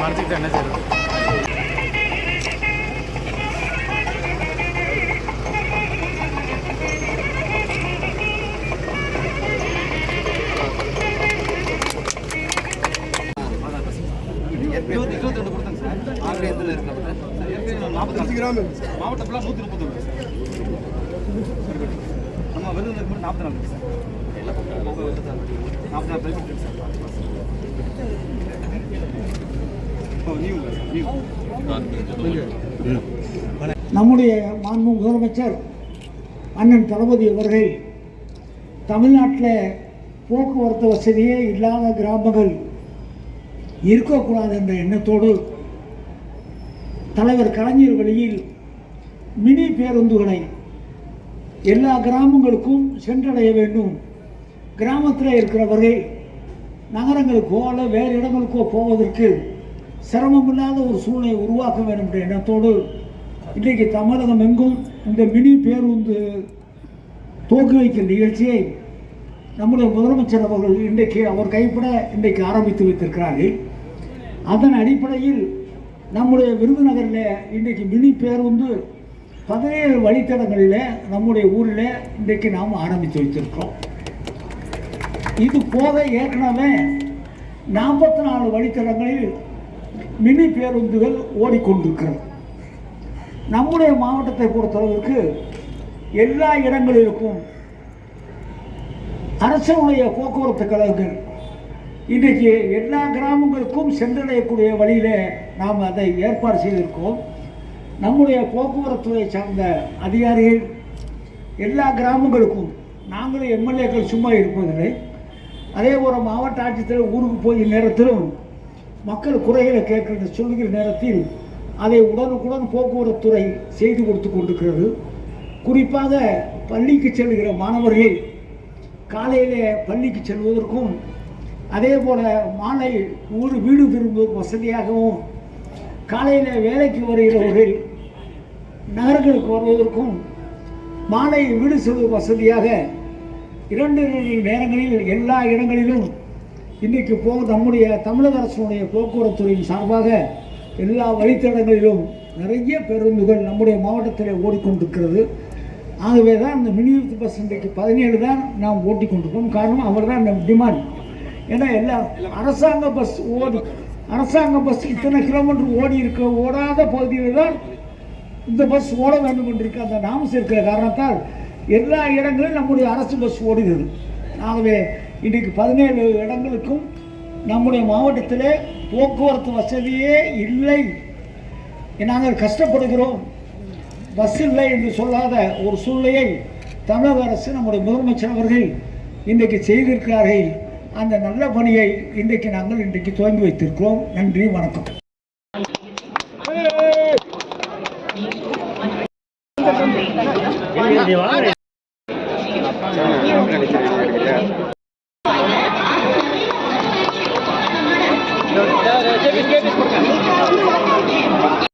மறைச்சிக்கிட்டு என்ன செய்யறது? இருபத்தி கொடுத்தாங்க சார் ஆறு நாற்பத்தஞ்சு கிராம் மாவட்டம் ஃபுல்லாக நூற்றி முப்பத்தொன்று சார் நம்ம விருதுல மட்டும் நாற்பத்தி நாலு இருக்கு சார். நாற்பத்தி நாலு பேர் சார். நம்முடைய மாண்பு முதலமைச்சர் அண்ணன் தளபதி அவர்கள் தமிழ்நாட்டில் போக்குவரத்து வசதியே இல்லாத கிராமங்கள் இருக்கக்கூடாது என்ற எண்ணத்தோடு தலைவர் கலைஞர் வழியில் மினி பேருந்துகளை எல்லா கிராமங்களுக்கும் சென்றடைய வேண்டும். கிராமத்தில் இருக்கிறவர்கள் நகரங்களுக்கோ அல்ல வேறு இடங்களுக்கோ போவதற்கு சிரமமில்லாத ஒரு சூழ்நிலை உருவாக்க வேண்டும் என்ற எண்ணத்தோடு இன்றைக்கு தமிழகம் எங்கும் இந்த மினி பேருந்து துவக்கி வைக்கும் நிகழ்ச்சியை நம்முடைய முதலமைச்சர் அவர்கள் இன்றைக்கு அவர் கைப்பட இன்றைக்கு ஆரம்பித்து வைத்திருக்கிறார்கள். அதன் அடிப்படையில் நம்முடைய விருதுநகரில் இன்றைக்கு மினி பேருந்து பதினேழு வழித்தடங்களில் நம்முடைய ஊரில் இன்றைக்கு நாம் ஆரம்பித்து வைத்திருக்கிறோம். இது போக ஏற்கனவே நாற்பத்தி நாலு வழித்தடங்களில் மினி பேருந்துகள் ஓடிக்கொண்டிருக்கிறது. நம்முடைய மாவட்டத்தை பொறுத்தளவுக்கு எல்லா இடங்களிலும் அரசனுடைய போக்குவரத்து கழகங்கள் இன்றைக்கு எல்லா கிராமங்களுக்கும் சென்றடையக்கூடிய வழியில் நாம் அதை ஏற்பாடு செய்திருக்கோம். நம்முடைய போக்குவரத்துறை சார்ந்த அதிகாரிகள் எல்லா கிராமங்களுக்கும் நாங்களும் எம்எல்ஏக்கள் சும்மா இருப்பதில்லை. அதே போல் மாவட்ட ஆட்சித்தலைவர் ஊருக்கு போய் நேரத்திலும் மக்கள் குறைகளை கேட்கிற சொல்லுகிற நேரத்தில் அதை உடனுக்குடன் போக்குவரத்துறை செய்து கொடுத்து கொண்டிருக்கிறது. குறிப்பாக பள்ளிக்கு செல்கிற மாணவர்கள் காலையில் பள்ளிக்கு செல்வதற்கும் அதே போல் மாலை ஊர் வீடு திரும்புவதற்கு வசதியாகவும் காலையில் வேலைக்கு வருகிறவர்கள் நகர்களுக்கு வருவதற்கும் மாலை வீடு செல்வது வசதியாக இரண்டு நேரங்களில் எல்லா இடங்களிலும் இன்றைக்கு போ நம்முடைய தமிழக அரசுடைய போக்குவரத்துறையின் சார்பாக எல்லா வழித்தடங்களிலும் நிறைய பேருந்துகள் நம்முடைய மாவட்டத்தில் ஓடிக்கொண்டிருக்கிறது. ஆகவே தான் இந்த மினி பஸ் இன்றைக்கு பதினேழு தான் நாம் ஓட்டிக்கொண்டிருக்கோம். காரணம் அவர் தான் இந்த டிமாண்ட் ஏன்னா எல்லா அரசாங்க பஸ் ஓடி அரசாங்க பஸ் இத்தனை கிலோமீட்டர் ஓடி இருக்க ஓடாத பகுதியில் தான் இந்த பஸ் ஓட வேண்டும் என்றிருக்க அந்த நாமஸ் இருக்கிற காரணத்தால் எல்லா இடங்களிலும் நம்முடைய அரசு பஸ் ஓடுகிறது. ஆகவே இன்றைக்கு பதினேழு இடங்களுக்கும் நம்முடைய மாவட்டத்தில் போக்குவரத்து வசதியே இல்லை. நாங்கள் கஷ்டப்படுகிறோம். பஸ் இல்லை என்று சொல்லாத ஒரு சூழ்நிலையை தமிழக அரசு நம்முடைய முதலமைச்சர் அவர்கள் இன்றைக்கு செய்திருக்கிறார்கள். அந்த நல்ல பணியை இன்றைக்கு நாங்கள் இன்றைக்கு துவங்கி வைத்திருக்கிறோம். நன்றி வணக்கம்.